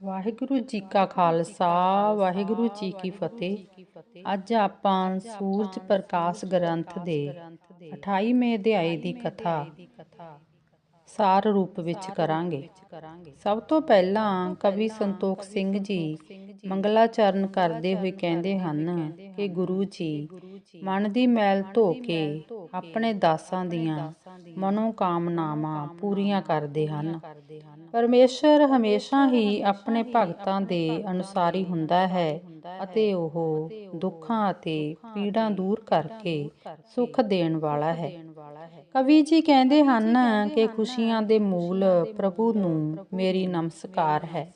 ਵਾਹਿਗੁਰੂ ਜੀ ਕਾ ਖਾਲਸਾ ਵਾਹਿਗੁਰੂ ਜੀ ਕੀ ਫਤਿਹ। ਅੱਜ ਆਪਾਂ ਸੂਰਜ ਪ੍ਰਕਾਸ਼ ਗ੍ਰੰਥ ਦੇ 28ਵੇਂ ਅਧਿਆਏ ਦੀ ਕਥਾ ਸਾਰ ਰੂਪ ਵਿੱਚ ਕਰਾਂਗੇ। ਸਭ ਤੋਂ ਪਹਿਲਾਂ ਕਵੀ ਸੰਤੋਖ ਸਿੰਘ ਜੀ ਮੰਗਲਾਚਰਨ ਕਰਦੇ ਹੋਏ ਕਹਿੰਦੇ ਹਨ ਕਿ ਗੁਰੂ ਜੀ ਮਨ ਦੀ ਮੈਲ ਧੋ ਕੇ ਆਪਣੇ ਦਾਸਾਂ ਦੀਆਂ ਮਨੋਕਾਮਨਾਵਾਂ ਪੂਰੀਆਂ ਕਰਦੇ ਹਨ। ਪਰਮੇਸ਼ਰ ਹਮੇਸ਼ਾ ਹੀ ਆਪਣੇ ਭਗਤਾਂ ਦੇ ਅਨੁਸਾਰੀ ਹੁੰਦਾ ਹੈ ਅਤੇ ਉਹ ਦੁੱਖਾਂ ਅਤੇ ਪੀੜਾਂ ਦੂਰ ਕਰਕੇ ਸੁੱਖ ਦੇਣ ਵਾਲਾ ਹੈ। ਕਵੀ ਜੀ ਕਹਿੰਦੇ ਹਨ ਕਿ ਖੁਸ਼ੀਆਂ ਦੇ ਮੂਲ ਪ੍ਰਭੂ ਨੂੰ ਮੇਰੀ ਨਮਸਕਾਰ ਹੈ।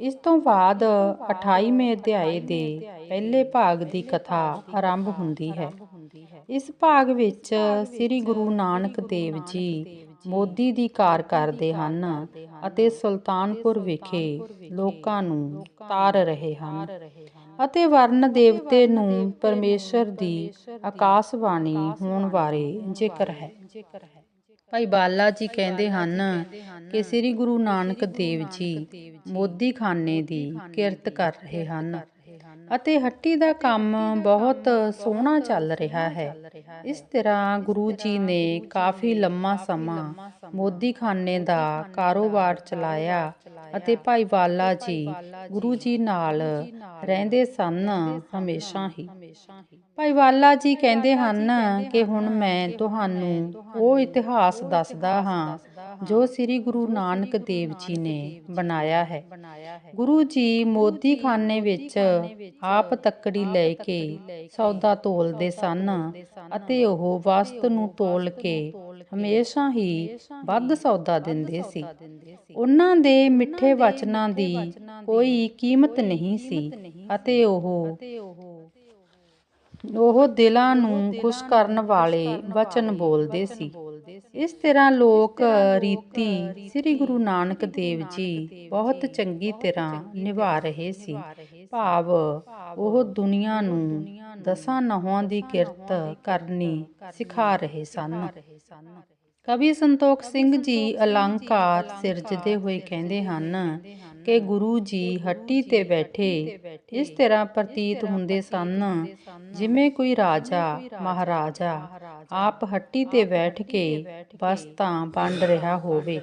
ਇਸ ਤੋਂ ਬਾਅਦ 28ਵੇਂ ਅਧਿਆਏ ਦੇ ਪਹਿਲੇ ਭਾਗ ਦੀ ਕਥਾ ਆਰੰਭ ਹੁੰਦੀ ਹੈ। ਇਸ ਭਾਗ ਵਿੱਚ ਸ੍ਰੀ ਗੁਰੂ ਨਾਨਕ ਦੇਵ ਜੀ ਮੋਦੀ ਦੀ ਕਾਰ ਕਰਦੇ ਹਨ ਅਤੇ ਸੁਲਤਾਨਪੁਰ ਵਿਖੇ ਲੋਕਾਂ ਨੂੰ ਤਾਰ ਰਹੇ ਹਨ। ਅਤੇ ਵਰਨ ਦੇਵਤੇ ਨੂੰ ਪਰਮੇਸ਼ਰ ਦੀ ਆਕਾਸ਼ਬਾਣੀ ਹੋਣ ਬਾਰੇ ਜ਼ਿਕਰ ਹੈ। ਭਾਈ ਬਾਲਾ ਜੀ ਕਹਿੰਦੇ ਹਨ ਕਿ ਸ੍ਰੀ ਗੁਰੂ ਨਾਨਕ ਦੇਵ ਜੀ ਮੋਦੀ ਖਾਨੇ ਦੀ ਕਿਰਤ ਕਰ ਰਹੇ ਹਨ। ਅਤੇ ਹੱਟੀ ਦਾ ਕੰਮ ਬਹੁਤ ਸੋਹਣਾ ਚੱਲ ਰਿਹਾ ਹੈ। ਇਸ ਤਰ੍ਹਾਂ ਗੁਰੂ ਜੀ ਨੇ ਕਾਫੀ ਲੰਮਾ ਸਮਾਂ ਮੋਦੀ ਦਾ ਕਾਰੋਬਾਰ ਚਲਾਇਆ ਅਤੇ ਭਾਈ ਵਾਲਾ ਜੀ ਗੁਰੂ ਜੀ ਨਾਲ ਰਹਿੰਦੇ ਸਨ ਹਮੇਸ਼ਾ ਹੀ। ਭਾਈ ਵਾਲਾ ਜੀ ਕਹਿੰਦੇ ਹਨ ਕਿ ਹੁਣ ਮੈਂ ਤੁਹਾਨੂੰ ਉਹ ਇਤਿਹਾਸ ਦੱਸਦਾ ਹਾਂ ਜੋ ਸ੍ਰੀ ਗੁਰੂ ਨਾਨਕ ਦੇਵ ਜੀ ਨੇ ਬਣਾਇਆ ਹੈ। ਗੁਰੂ ਜੀ ਮੋਦੀ ਖਾਨੇ ਵਿੱਚ ਆਪ ਤੱਕੜੀ ਲੈ ਕੇ ਸੌਦਾ ਤੋਲਦੇ ਸਨ ਅਤੇ ਉਹ ਵਸਤ ਨੂੰ ਤੋਲ ਕੇ ਹਮੇਸ਼ਾ ਹੀ ਵੱਧ ਸੌਦਾ ਦਿੰਦੇ ਸੀ। ਉਹਨਾਂ ਦੇ ਮਿੱਠੇ ਵਚਨਾਂ ਦੀ ਕੋਈ ਕੀਮਤ ਨਹੀਂ ਸੀ ਅਤੇ ਉਹ ਉਹ ਦਿਲਾਂ ਨੂੰ ਖੁਸ਼ ਕਰਨ ਵਾਲੇ ਵਚਨ ਬੋਲਦੇ ਸੀ। ਇਸ ਤਰ੍ਹਾਂ ਲੋਕ ਰੀਤੀ ਸ੍ਰੀ ਗੁਰੂ ਨਾਨਕ ਦੇਵ ਜੀ ਬਹੁਤ ਚੰਗੀ ਤਰ੍ਹਾਂ ਨਿਭਾ ਰਹੇ ਸੀ। ਭਾਵ ਉਹ ਦੁਨੀਆ ਨੂੰ ਦਸਾਂ ਨਹੁਆਂ ਦੀ ਕਿਰਤ ਕਰਨੀ ਸਿਖਾ ਰਹੇ ਸਨ। ਕਵੀ ਸੰਤੋਖ ਸਿੰਘ ਜੀ ਅਲੰਕਾਰ ਸਿਰਜਦੇ ਹੋਏ ਕਹਿੰਦੇ ਹਨ ਕਿ ਗੁਰੂ ਜੀ ਹੱਟੀ ਤੇ ਬੈਠੇ। ਇਸ ਤਰ੍ਹਾਂ ਪ੍ਰਤੀਤ ਹੁੰਦੇ ਸਨ, ਜਿਵੇਂ ਕੋਈ ਰਾਜਾ, ਮਹਾਰਾਜਾ, ਆਪ ਹੱਟੀ ਤੇ ਬੈਠ ਕੇ ਵਸਤਾਂ ਵੰਡ ਰਿਹਾ ਹੋਵੇ।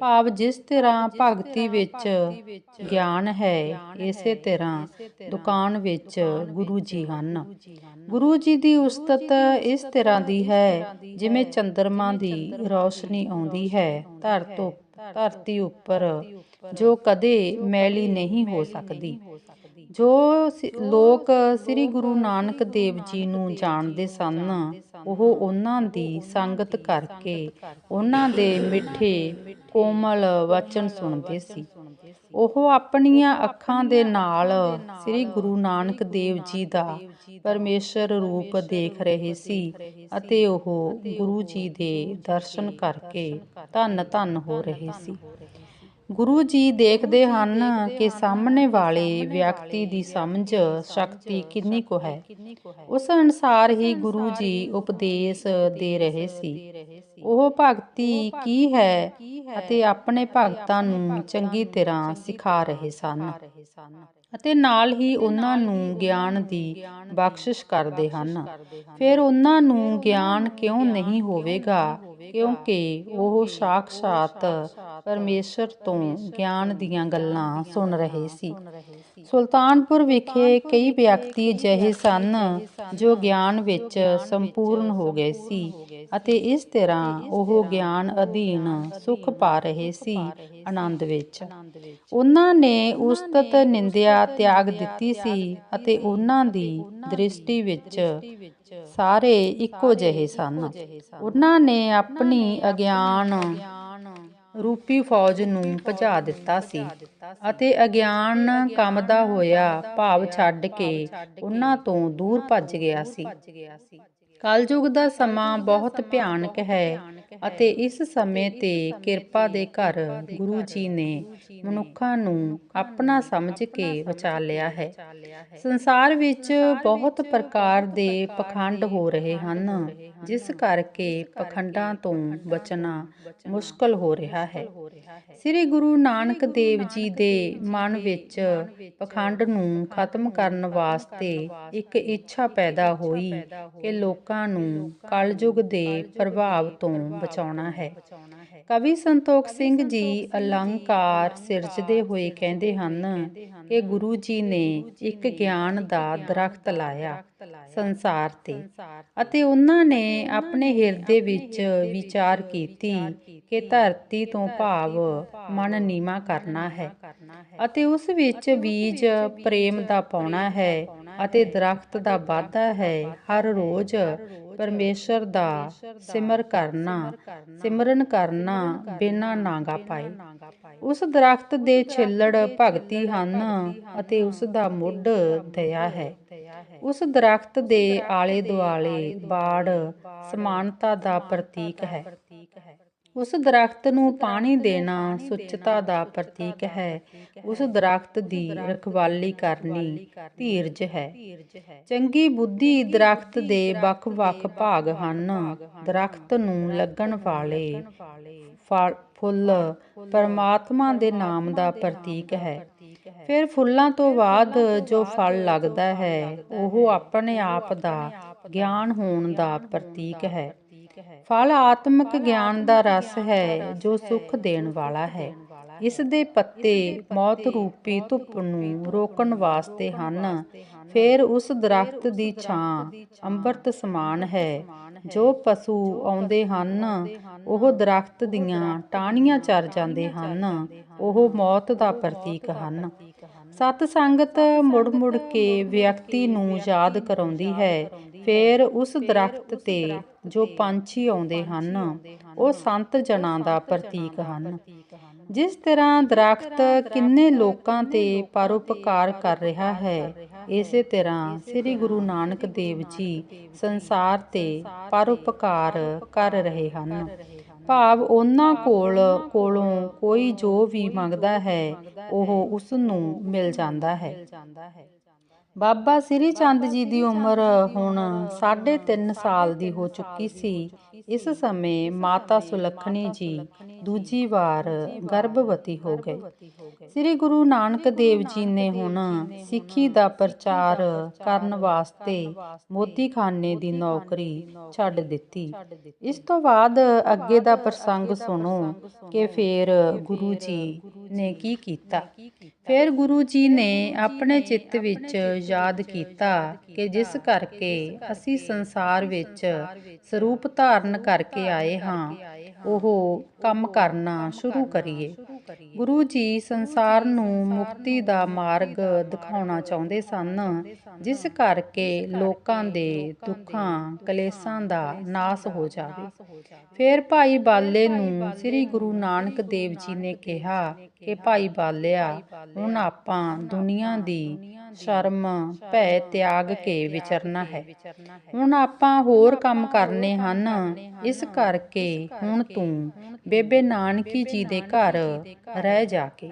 ਭਾਵ ਜਿਸ ਤਰ੍ਹਾਂ ਭਗਤੀ ਵਿੱਚ ਗਿਆਨ ਹੈ, ਇਸੇ ਤਰ੍ਹਾਂ ਦੁਕਾਨ ਵਿੱਚ ਗੁਰੂ ਜੀ ਹਨ। ਗੁਰੂ ਜੀ ਦੀ ਉਸਤਤ ਇਸ ਤਰ੍ਹਾਂ ਦੀ ਹੈ, ਜਿਵੇਂ ਚੰਦਰਮਾ ਦੀ ਰੌਸ਼ਨੀ ਆਉਂਦੀ ਹੈ, ਧਰ ਤੋਂ ਧਰਤੀ ਉੱਪਰ, ਜੋ ਕਦੇ ਮੈਲੀ ਨਹੀਂ ਹੋ ਸਕਦੀ। ਜੋ ਲੋਕ ਸ੍ਰੀ ਗੁਰੂ ਨਾਨਕ ਦੇਵ ਜੀ ਨੂੰ ਜਾਣਦੇ ਸਨ, ਉਹ ਉਹਨਾਂ ਦੀ ਸੰਗਤ ਕਰਕੇ ਉਹਨਾਂ ਦੇ ਮਿੱਠੇ ਕੋਮਲ ਵਚਨ ਸੁਣਦੇ ਸੀ। ਉਹ ਆਪਣੀਆਂ ਅੱਖਾਂ ਦੇ ਨਾਲ ਸ੍ਰੀ ਗੁਰੂ ਨਾਨਕ ਦੇਵ ਜੀ ਦਾ ਪਰਮੇਸ਼ਰ ਰੂਪ ਦੇਖ ਰਹੇ ਸੀ ਅਤੇ ਉਹ ਗੁਰੂ ਜੀ ਦੇ ਦਰਸ਼ਨ ਕਰਕੇ ਧੰਨ ਧੰਨ ਹੋ ਰਹੇ ਸੀ। ਗੁਰੂ ਜੀ ਦੇਖਦੇ ਹਨ ਕਿ ਸਾਹਮਣੇ ਵਾਲੇ ਵਿਅਕਤੀ ਦੀ ਸਮਝ ਸ਼ਕਤੀ ਕਿੰਨੀ ਕੁ ਹੈ। ਉਸ ਅਨਸਾਰ ਹੀ ਗੁਰੂ ਜੀ ਉਪਦੇਸ਼ ਦੇ ਰਹੇ ਸੀ। ਉਹ ਭਗਤੀ ਕੀ ਹੈ ਅਤੇ ਆਪਣੇ ਭਗਤਾਂ ਨੂੰ ਚੰਗੀ ਤਰ੍ਹਾਂ ਸਿਖਾ ਰਹੇ ਸਨ। ਅਤੇ ਨਾਲ ਹੀ ਉਹਨਾਂ ਨੂੰ ਗਿਆਨ ਦੀ ਬਖਸ਼ਿਸ਼ ਕਰਦੇ ਹਨ। ਫਿਰ ਉਹਨਾਂ ਨੂੰ ਗਿਆਨ ਕਿਉਂ ਨਹੀਂ ਹੋਵੇਗਾ? ਕਿਉਂਕਿ ਉਹ ਸਾਖਸ਼ਾਤ ਪਰਮੇਸ਼ਰ ਤੋਂ ਗਿਆਨ ਦੀਆਂ ਗੱਲਾਂ ਸੁਣ ਰਹੇ ਸੀ। ਸੁਲਤਾਨਪੁਰ ਵਿਖੇ ਕਈ ਵਿਅਕਤੀ ਅਜਿਹੇ ਸਨ ਜੋ ਗਿਆਨ ਵਿੱਚ ਸੰਪੂਰਨ ਹੋ ਗਏ ਸੀ ਅਤੇ ਇਸ ਤਰ੍ਹਾਂ ਉਹ ਗਿਆਨ ਅਧੀਨ ਸੁਖ ਪਾ ਰਹੇ ਸੀ ਆਨੰਦ ਵਿੱਚ। ਉਹਨਾਂ ਨੇ ਉਸਤਤ ਨਿੰਦਿਆ ਤਿਆਗ ਦਿੱਤੀ ਸੀ ਅਤੇ ਉਹਨਾਂ ਦੀ ਦ੍ਰਿਸ਼ਟੀ ਵਿੱਚ ਸਾਰੇ ਇੱਕੋ ਜਿਹੇ ਸਨ। ਉਹਨਾਂ ਨੇ ਆਪਣੀ ਅਗਿਆਨ ਰੂਪੀ ਫੌਜ ਨੂੰ ਭਜਾ ਦਿੱਤਾ ਸੀ ਅਤੇ ਅਗਿਆਨ ਕੰਮਦਾ ਹੋਇਆ ਭਾਵ ਛੱਡ ਕੇ ਉਹਨਾਂ ਤੋਂ ਦੂਰ ਭੱਜ ਗਿਆ ਸੀ। ਕਲਯੁਗ ਦਾ ਸਮਾਂ ਬਹੁਤ ਭਿਆਨਕ ਹੈ ਅਤੇ ਇਸ ਸਮੇਂ ਤੇ ਕਿਰਪਾ ਦੇ ਘਰ ਗੁਰੂ ਜੀ ਨੇ ਮਨੁੱਖਾਂ ਨੂੰ ਆਪਣਾ ਸਮਝ ਕੇ ਬਚਾ ਲਿਆ ਹੈ। ਸੰਸਾਰ ਵਿੱਚ ਬਹੁਤ ਪ੍ਰਕਾਰ ਦੇ ਪਖੰਡ ਹੋ ਰਹੇ ਹਨ। ਜਿਸ ਕਰਕੇ ਪਖੰਡਾਂ ਤੋਂ ਬਚਣਾ ਮੁਸ਼ਕਲ ਹੋ ਰਿਹਾ ਹੈ। ਸ੍ਰੀ ਗੁਰੂ ਨਾਨਕ ਦੇਵ ਜੀ ਦੇ ਮਨ ਵਿੱਚ ਪਖੰਡ ਨੂੰ ਖਤਮ ਕਰਨ ਵਾਸਤੇ ਇੱਕ ਇੱਛਾ ਪੈਦਾ ਹੋਈ ਕਿ ਲੋਕਾਂ ਨੂੰ ਕਲਯੁਗ ਦੇ ਪ੍ਰਭਾਵ ਤੋਂ ਬਚਾਉਣਾ ਹੈ। ਕਵੀ ਸੰਤੋਖ ਸਿੰਘ ਜੀ ਅਲੰਕਾਰ ਸਿਰਜਦੇ ਹੋਏ ਕਹਿੰਦੇ ਹਨ ਕਿ ਗੁਰੂ ਜੀ ਨੇ ਇੱਕ ਗਿਆਨ ਦਾ ਦਰਖਤ ਲਾਇਆ। ਸੰਸਾਰ ਤੇ। ਅਤੇ ਉਹਨਾਂ ਨੇ ਆਪਣੇ ਹਿਰਦੇ ਵਿੱਚ ਵਿਚਾਰ ਕੀਤੀ ਕਿ ਧਰਤੀ ਤੋਂ ਭਾਵ ਮਨ ਨੀਵਾ ਕਰਨਾ ਹੈ। ਅਤੇ ਉਸ ਵਿੱਚ ਬੀਜ ਪ੍ਰੇਮ ਦਾ ਪਾਉਣਾ ਹੈ ਅਤੇ ਦਰਖਤ ਦਾ ਵਾਧਾ ਹੈ। ਹਰ ਰੋਜ਼ ਪਰਮੇਸ਼ਰ ਦਾ ਸਿਮਰ ਕਰਨਾ ਸਿਮਰਨ ਕਰਨਾ ਬਿਨਾਂ ਨਾਗਾ ਪਾਏ। ਉਸ ਦਰਖਤ ਦੇ ਛਿੱਲੜ ਭਗਤੀ ਹਨ ਅਤੇ ਉਸ ਦਾ ਮੁੱਢ ਦਇਆ ਹੈ। ਉਸ ਦਰਖਤ ਦੇ ਆਲੇ ਦੁਆਲੇ ਬਾੜ ਸਮਾਨਤਾ ਦਾ ਪ੍ਰਤੀਕ ਹੈ। ਉਸ ਦਰਖਤ ਨੂੰ ਪਾਣੀ ਦੇਣਾ ਸੁੱਚਤਾ ਦਾ ਪ੍ਰਤੀਕ ਹੈ। ਉਸ ਦਰਖਤ ਦੀ ਰਖਵਾਲੀ ਕਰਨੀ ਧੀਰਜ ਹੈ। ਚੰਗੀ ਬੁੱਧੀ ਦਰਖਤ ਦੇ ਵੱਖ-ਵੱਖ ਭਾਗ ਹਨ। ਦਰਖਤ ਨੂੰ ਲੱਗਣ ਵਾਲੇ ਫਲ ਫੁੱਲ ਪਰਮਾਤਮਾ ਦੇ ਨਾਮ ਦਾ ਪ੍ਰਤੀਕ ਹੈ। ਫਿਰ ਫੁੱਲਾਂ ਤੋਂ ਬਾਅਦ ਜੋ ਫਲ ਲੱਗਦਾ ਹੈ ਉਹ ਆਪਣੇ ਆਪ ਦਾ ਗਿਆਨ ਹੋਣ ਦਾ ਪ੍ਰਤੀਕ ਹੈ। ਫਲ ਆਤਮਿਕ ਗਿਆਨ ਦਾ ਰਸ ਹੈ ਜੋ ਸੁਖ ਦੇਣ ਵਾਲਾ ਹੈ। ਇਸ ਦੇ ਪੱਤੇ ਮੌਤ ਰੂਪੀ ਧੁੱਪ ਨੂੰ ਰੋਕਣ ਵਾਸਤੇ ਹਨ। ਫਿਰ ਉਸ ਦਰਖਤ ਦੀ ਛਾਂ ਅੰਮ੍ਰਿਤ ਸਮਾਨ ਹੈ। ਜੋ ਪਸ਼ੂ ਆਉਂਦੇ ਹਨ ਉਹ ਦਰਖਤ ਦੀਆਂ ਟਾਹਣੀਆਂ ਚਰ ਜਾਂਦੇ ਹਨ। ਉਹ ਮੌਤ ਦਾ ਪ੍ਰਤੀਕ ਹਨ। ਸਤ ਸੰਗਤ ਮੁੜ ਮੁੜ ਕੇ ਵਿਅਕਤੀ ਨੂੰ ਯਾਦ ਕਰਾਉਂਦੀ ਹੈ। ਫਿਰ ਉਸ ਦਰਖਤ ਤੇ ਜੋ ਪੰਛੀ ਆਉਂਦੇ ਹਨ ਉਹ ਸੰਤ ਜਨਾਂ ਦਾ ਪ੍ਰਤੀਕ ਹਨ। ਜਿਸ ਤਰ੍ਹਾਂ ਦਰਖਤ ਕਿੰਨੇ ਲੋਕਾਂ ਤੇ ਪਰਉਪਕਾਰ ਕਰ ਰਿਹਾ ਹੈ। ਇਸੇ ਤਰ੍ਹਾਂ ਸ੍ਰੀ ਗੁਰੂ ਨਾਨਕ ਦੇਵ ਜੀ ਸੰਸਾਰ ਤੇ ਪਰਉਪਕਾਰ ਕਰ ਰਹੇ ਹਨ। ਭਾਵ ਉਹਨਾਂ ਕੋਲ, ਕੋਲੋਂ ਕੋਈ ਜੋ ਵੀ ਮੰਗਦਾ ਹੈ, ਉਹ ਉਸ ਨੂੰ ਮਿਲ ਜਾਂਦਾ ਹੈ। ਬਾਬਾ ਸ੍ਰੀ ਚੰਦ ਜੀ ਦੀ ਉਮਰ ਹੁਣ 3.5 ਸਾਲ ਦੀ ਹੋ ਚੁੱਕੀ ਸੀ। ਇਸ ਸਮੇਂ ਮਾਤਾ ਸੁਲੱਖਣੀ ਜੀ ਦੂਜੀ ਵਾਰ ਗਰਭਵਤੀ ਹੋ ਗਏ। ਸ੍ਰੀ ਗੁਰੂ ਨਾਨਕ ਦੇਵ ਜੀ ਨੇ ਹੁਣ ਸਿੱਖੀ ਦਾ ਪ੍ਰਚਾਰ ਕਰਨ ਵਾਸਤੇ ਮੋਦੀਖਾਨੇ ਦੀ ਨੌਕਰੀ ਛੱਡ ਦਿੱਤੀ। ਇਸ ਤੋਂ ਬਾਅਦ ਅੱਗੇ ਦਾ ਪ੍ਰਸੰਗ ਸੁਣੋ ਕਿ ਫੇਰ ਗੁਰੂ ਜੀ ਨੇ ਕੀ ਕੀਤਾ। ਫਿਰ ਗੁਰੂ ਜੀ ਨੇ ਆਪਣੇ ਚਿੱਤ ਵਿੱਚ ਯਾਦ ਕੀਤਾ ਕਿ ਜਿਸ ਕਰਕੇ ਅਸੀਂ ਸੰਸਾਰ ਵਿੱਚ ਸਰੂਪ ਧਾਰਨ ਕਰਕੇ ਆਏ ਹਾਂ। ਉਹ ਕੰਮ ਕਰਨਾ ਸ਼ੁਰੂ ਕਰੀਏ। ਗੁਰੂ ਜੀ ਸੰਸਾਰ ਨੂੰ ਮੁਕਤੀ ਦਾ ਮਾਰਗ ਦਿਖਾਉਣਾ ਚਾਹੁੰਦੇ ਸਨ, ਜਿਸ ਕਰਕੇ ਲੋਕਾਂ ਦੇ ਦੁੱਖਾਂ, ਕਲੇਸ਼ਾਂ ਦਾ ਨਾਸ ਹੋ ਜਾਵੇ। ਫਿਰ ਭਾਈ ਬਾਲੇ ਨੂੰ ਸ੍ਰੀ ਗੁਰੂ ਨਾਨਕ ਦੇਵ ਜੀ ਨੇ ਕਿਹਾ ਕਿ ਭਾਈ ਬਾਲਿਆ, ਹੁਣ ਆਪਾਂ ਦੁਨੀਆ ਦੀ ਸ਼ਰਮ ਭੈ ਤਿਆਗ ਕੇ ਵਿਚਰਨਾ ਹੈ। ਹੁਣ ਆਪਾਂ ਹੋਰ ਕੰਮ ਕਰਨੇ ਹਨ। ਇਸ ਕਰਕੇ ਹੁਣ ਤੂੰ ਬੇਬੇ ਨਾਨਕੀ ਜੀ ਦੇ ਘਰ ਰਹਿ ਜਾ ਕੇ।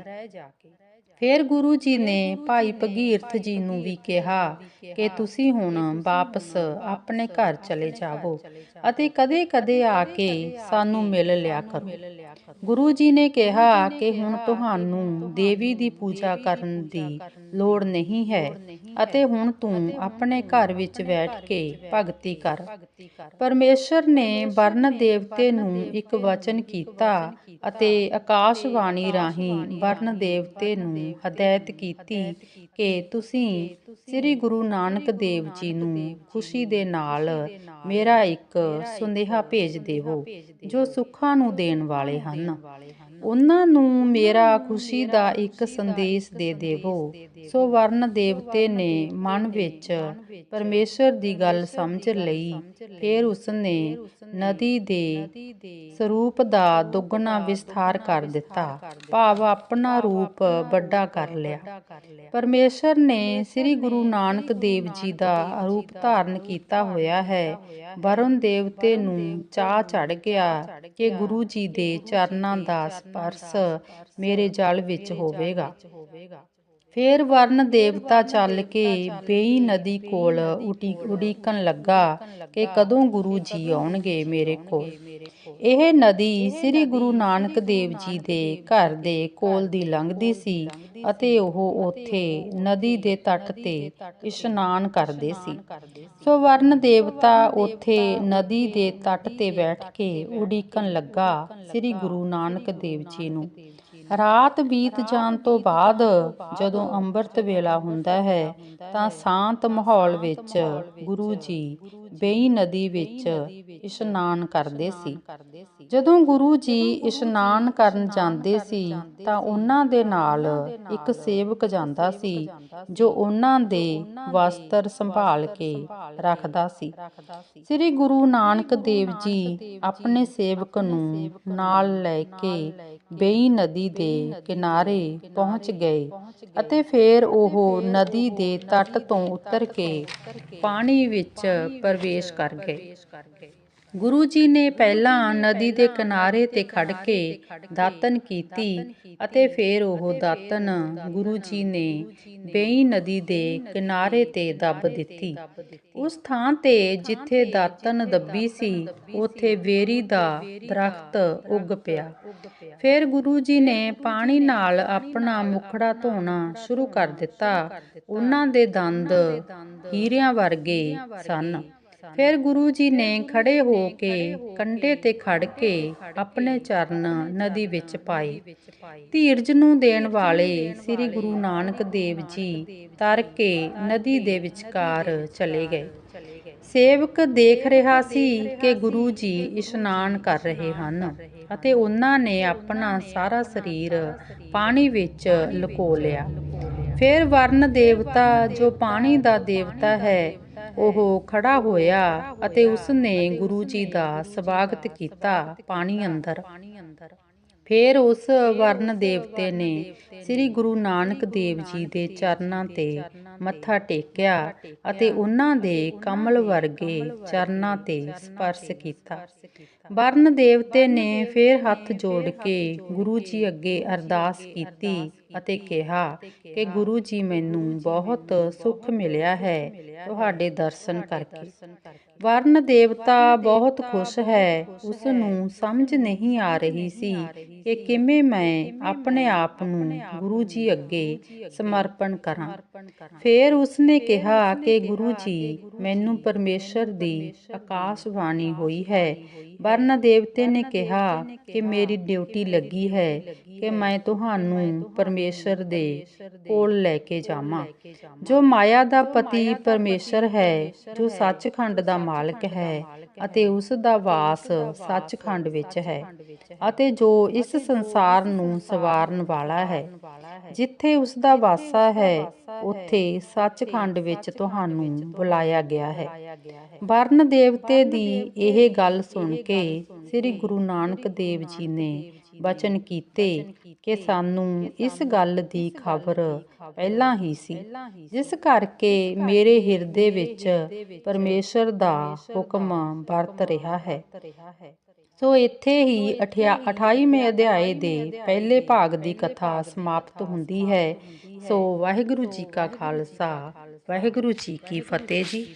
ਫਿਰ ਗੁਰੂ ਜੀ ਨੇ ਭਾਈ ਭਗੀਰਥ ਜੀ ਨੂੰ ਵੀ ਕਿਹਾ ਕਿ ਤੁਸੀਂ ਹੁਣ ਵਾਪਸ ਆਪਣੇ ਘਰ ਚਲੇ ਜਾਵੋ ਅਤੇ ਕਦੇ-ਕਦੇ ਆ ਕੇ ਸਾਨੂੰ ਮਿਲ ਲਿਆ ਕਰੋ। ਗੁਰੂ ਜੀ ਨੇ ਕਿਹਾ ਕਿ ਹੁਣ ਤੁਹਾਨੂੰ ਦੇਵੀ ਦੀ ਪੂਜਾ ਕਰਨ ਦੀ ਲੋੜ ਨਹੀਂ ਹੈ। ਅਤੇ ਹੁਣ ਤੂੰ ਆਪਣੇ ਘਰ ਵਿੱਚ ਬੈਠ ਕੇ ਭਗਤੀ ਕਰ। ਪਰਮੇਸ਼ਰ ਨੇ ਵਰਨ ਦੇਵਤੇ ਨੂੰ ਇੱਕ ਵਚਨ ਕੀਤਾ ਅਤੇ ਆਕਾਸ਼ਵਾਣੀ ਰਾਹੀਂ ਵਰਨ ਦੇਵਤੇ ਨੂੰ ਹਦਾਇਤ ਕੀਤੀ ਕਿ ਤੁਸੀਂ ਸ੍ਰੀ ਗੁਰੂ ਨਾਨਕ ਦੇਵ ਜੀ ਨੂੰ ਖੁਸ਼ੀ ਦੇ ਨਾਲ ਮੇਰਾ ਇੱਕ ਸੁਨੇਹਾ ਭੇਜ ਦੇਵੋ ਜੋ ਸੁੱਖਾਂ ਨੂੰ ਦੇਣ ਵਾਲੇ ਹਨ। ਉਹਨਾਂ ਨੂੰ ਮੇਰਾ ਖੁਸ਼ੀ ਦਾ ਇੱਕ ਸੰਦੇਸ਼ ਦੇ ਦੇਵੋ। ਸੋ ਵਰਨ ਦੇਵਤੇ ਨੇ ਮਨ ਵਿੱਚ ਪਰਮੇਸ਼ਰ ਦੀ ਗੱਲ ਸਮਝ ਲਈ, ਫਿਰ ਉਸਨੇ ਨਦੀ ਦੇ ਸਰੂਪ ਦਾ ਦੁੱਗਣਾ ਵਿਸਥਾਰ ਕਰ ਦਿੱਤਾ। ਭਾਵ ਆਪਣਾ ਰੂਪ ਵੱਡਾ ਕਰ ਲਿਆ। ਪਰਮੇਸ਼ਰ ਨੇ ਸ੍ਰੀ ਗੁਰੂ ਨਾਨਕ ਦੇਵ ਜੀ ਦਾ ਰੂਪ ਧਾਰਨ ਕੀਤਾ ਹੋਇਆ ਹੈ। ਵਰੁਣ ਦੇਵਤੇ ਨੂੰ ਚਾਹ ਚੜ ਗਿਆ ਕਿ ਗੁਰੂ ਜੀ ਦੇ ਚਰਨਾਂ ਦਾ ਸਪਰਸ਼ ਮੇਰੇ ਜਲ ਵਿੱਚ ਹੋਵੇਗਾ। ਫੇਰ ਵਰਨ ਦੇਵਤਾ ਚੱਲ ਕੇ ਬੇਈ ਨਦੀ ਕੋਲ ਉਡੀਕਣ ਲੱਗਾ ਕਿ ਕਦੋਂ ਗੁਰੂ ਜੀ ਆਉਣਗੇ ਮੇਰੇ ਕੋਲ। ਇਹ ਨਦੀ ਸ੍ਰੀ ਗੁਰੂ ਨਾਨਕ ਦੇਵ ਜੀ ਦੇ ਘਰ ਦੇ ਕੋਲ ਦੀ ਲੰਘਦੀ ਸੀ ਅਤੇ ਉਹ ਉੱਥੇ ਨਦੀ ਦੇ ਤੱਟ ਤੇ ਇਸ਼ਨਾਨ ਕਰਦੇ ਸੀ। ਸੋ ਵਰਨ ਦੇਵਤਾ ਉੱਥੇ ਨਦੀ ਦੇ ਤੱਟ ਤੇ ਬੈਠ ਕੇ ਉਡੀਕਣ ਲੱਗਾ ਸ੍ਰੀ ਗੁਰੂ ਨਾਨਕ ਦੇਵ ਜੀ ਨੂੰ। ਰਾਤ ਬੀਤ ਜਾਣ ਤੋਂ ਬਾਅਦ ਜਦੋਂ ਅੰਮ੍ਰਿਤ ਵੇਲਾ ਹੁੰਦਾ ਹੈ ਤਾਂ ਸ਼ਾਂਤ ਮਾਹੌਲ ਵਿੱਚ ਗੁਰੂ ਜੀ ਬੇਈ ਨਦੀ ਵਿੱਚ ਇਸ਼ਨਾਨ ਕਰਦੇ ਸੀ। ਜਦੋਂ ਗੁਰੂ ਜੀ ਇਸ਼ਨਾਨ ਕਰਨ ਜਾਂਦੇ ਸੀ, ਤਾਂ ਉਹਨਾਂ ਦੇ ਨਾਲ ਇੱਕ ਸੇਵਕ ਜਾਂਦਾ ਸੀ, ਜੋ ਉਹਨਾਂ ਦੇ ਵਸਤਰ ਸੰਭਾਲ ਕੇ ਰੱਖਦਾ ਸੀ। ਸ੍ਰੀ ਗੁਰੂ ਨਾਨਕ ਦੇਵ ਜੀ ਆਪਣੇ ਸੇਵਕ ਨੂੰ ਨਾਲ ਲੈ ਕੇ ਬੇਈ ਨਦੀ ਦੇ ਕਿਨਾਰੇ ਪਹੁੰਚ ਗਏ ਅਤੇ ਫਿਰ ਉਹ ਨਦੀ ਦੇ ਤੱਟ ਤੋਂ ਉਤਰ ਕੇ ਪਾਣੀ ਵਿੱਚ ਪ੍ਰਵੇਸ਼ ਕਰ ਗਏ ਗੁਰੂ ਜੀ ਨੇ ਪਹਿਲਾਂ ਨਦੀ ਦੇ ਕਿਨਾਰੇ ਤੇ ਖੜ ਕੇ ਦਾਤਨ ਕੀਤੀ ਅਤੇ ਫਿਰ ਉਹ ਦਾਤਨ ਗੁਰੂ ਜੀ ਨੇ ਬੇਈ ਨਦੀ ਦੇ ਕਿਨਾਰੇ ਤੇ ਦੱਬ ਦਿੱਤੀ। ਉਸ ਥਾਂ ਤੇ ਜਿੱਥੇ ਦਾਤਨ ਦੱਬੀ ਸੀ, ਉਥੇ ਵੇਰੀ ਦਾ ਦਰਖਤ ਉੱਗ ਪਿਆ। ਫਿਰ ਗੁਰੂ ਜੀ ਨੇ ਪਾਣੀ ਨਾਲ ਆਪਣਾ ਮੁਖੜਾ ਧੋਣਾ ਸ਼ੁਰੂ ਕਰ ਦਿੱਤਾ। ਉਹਨਾਂ ਦੇ ਦੰਦ ਹੀਰਿਆਂ ਵਰਗੇ ਸਨ। ਫਿਰ ਗੁਰੂ ਜੀ ਨੇ ਖੜੇ ਹੋ ਕੇ ਕੰਢੇ ਤੇ ਖੜ ਕੇ ਆਪਣੇ ਚਰਨ ਨਦੀ ਵਿੱਚ ਪਾਏ ਧੀਰਜ ਨੂੰ ਦੇਣ ਵਾਲੇ ਸ੍ਰੀ ਗੁਰੂ ਨਾਨਕ ਦੇਵ ਜੀ ਤਰ ਕੇ ਨਦੀ ਦੇ ਵਿਚਕਾਰ ਚਲੇ ਗਏ। ਸੇਵਕ ਦੇਖ ਰਿਹਾ ਸੀ ਕਿ ਗੁਰੂ ਜੀ ਇਸ਼ਨਾਨ ਕਰ ਰਹੇ ਹਨ ਅਤੇ ਉਹਨਾਂ ਨੇ ਆਪਣਾ ਸਾਰਾ ਸਰੀਰ ਪਾਣੀ ਵਿੱਚ ਲੁਕੋ ਲਿਆ। ਫਿਰ ਵਰਨ ਦੇਵਤਾ ਜੋ ਪਾਣੀ ਦਾ ਦੇਵਤਾ ਹੈ ਉਹ ਖੜਾ ਹੋਇਆ ਅਤੇ ਉਸਨੇ ਗੁਰੂ ਜੀ ਦਾ ਸਵਾਗਤ ਕੀਤਾ ਪਾਣੀ ਅੰਦਰ। ਫਿਰ ਉਸ ਵਰਨ ਦੇਵਤੇ ਨੇ ਸ੍ਰੀ ਗੁਰੂ ਨਾਨਕ ਦੇਵ ਜੀ ਦੇ ਚਰਨਾਂ ਤੇ ਮੱਥਾ ਟੇਕਿਆ ਅਤੇ ਉਹਨਾਂ ਦੇ ਕਮਲ ਵਰਗੇ ਚਰਨਾਂ ਤੇ ਸਪਰਸ਼ ਕੀਤਾ। ਵਰਨ ਦੇਵਤੇ ਨੇ ਫਿਰ ਹੱਥ ਜੋੜ ਕੇ ਗੁਰੂ ਜੀ ਅੱਗੇ ਅਰਦਾਸ ਕੀਤੀ। ਅਤੇ ਕਿਹਾ ਕਿ ਗੁਰੂ ਜੀ ਮੈਨੂੰ ਬਹੁਤ ਸੁੱਖ ਮਿਲਿਆ ਹੈ, ਤੁਹਾਡੇ ਦਰਸ਼ਨ ਕਰਕੇ। ਵਰਨ ਦੇਵਤਾ ਬਹੁਤ ਖੁਸ਼ ਹੈ ਉਸ ਨੂੰ ਸਮਝ ਨਹੀਂ ਆ ਰਹੀ ਸੀ ਕਿ ਕਿਵੇਂ ਮੈਂ ਆਪਣੇ ਆਪ ਨੂੰ ਗੁਰੂ ਜੀ ਅੱਗੇ ਸਮਰਪਣ ਕਰਾਂ। ਫਿਰ ਉਸਨੇ ਕਿਹਾ ਕਿ ਗੁਰੂ ਜੀ, ਮੈਨੂੰ ਪਰਮੇਸ਼ਰ ਦੀ ਆਕਾਸ਼ ਬਾਣੀ ਹੋਈ ਹੈ। ਵਰਨ ਦੇਵਤੇ ਨੇ ਕਿਹਾ ਕਿ ਮੇਰੀ ਡਿਊਟੀ ਲੱਗੀ ਹੈ ਕਿ ਮੈਂ ਤੁਹਾਨੂੰ ਪਰਮੇਸ਼ਰ ਦੇ ਕੋਲ ਲੈ ਕੇ ਜਾਵਾਂ। ਜੋ ਮਾਇਆ ਦਾ ਪਤੀ ਪਰਮੇਸ਼ਰ ਹੈ ਜੋ ਸੱਚਖੰਡ ਦਾ ਮਾਲਕ ਹੈ ਅਤੇ ਉਸ ਦਾ ਵਾਸ ਸੱਚਖੰਡ ਵਿੱਚ ਹੈ। ਅਤੇ ਜੋ ਇਸ ਸੰਸਾਰ ਨੂੰ ਸਵਾਰਨ ਵਾਲਾ ਹੈ ਜਿੱਥੇ ਉਸ ਦਾ ਵਾਸਾ ਹੈ ਉੱਥੇ ਸੱਚਖੰਡ ਵਿੱਚ ਤੁਹਾਨੂੰ ਬੁਲਾਇਆ ਗਿਆ ਹੈ। ਵਰਨ ਦੇਵਤੇ ਦੀ ਇਹ ਗੱਲ ਸੁਣ ਕੇ ਸ੍ਰੀ ਗੁਰੂ ਨਾਨਕ ਦੇਵ ਜੀ ਨੇ ਬਚਨ ਕੀਤੇ ਕਿ ਸਾਨੂੰ ਇਸ ਗੱਲ ਦੀ ਖਬਰ ਪਹਿਲਾਂ ਹੀ ਸੀ। ਜਿਸ ਕਰਕੇ ਮੇਰੇ ਹਿਰਦੇ ਵਿੱਚ ਪਰਮੇਸ਼ਰ ਦਾ ਹੁਕਮ ਵਰਤ ਰਿਹਾ ਹੈ। ਸੋ ਇੱਥੇ ਹੀ 28ਵੇਂ ਅਧਿਆਏ ਦੇ ਪਹਿਲੇ ਭਾਗ ਦੀ ਕਥਾ ਸਮਾਪਤ ਹੁੰਦੀ ਹੈ। ਸੋ ਵਾਹਿਗੁਰੂ ਜੀ ਕਾ ਖਾਲਸਾ। ਵਾਹਿਗੁਰੂ ਜੀ ਕੀ ਫਤਿਹ ਜੀ।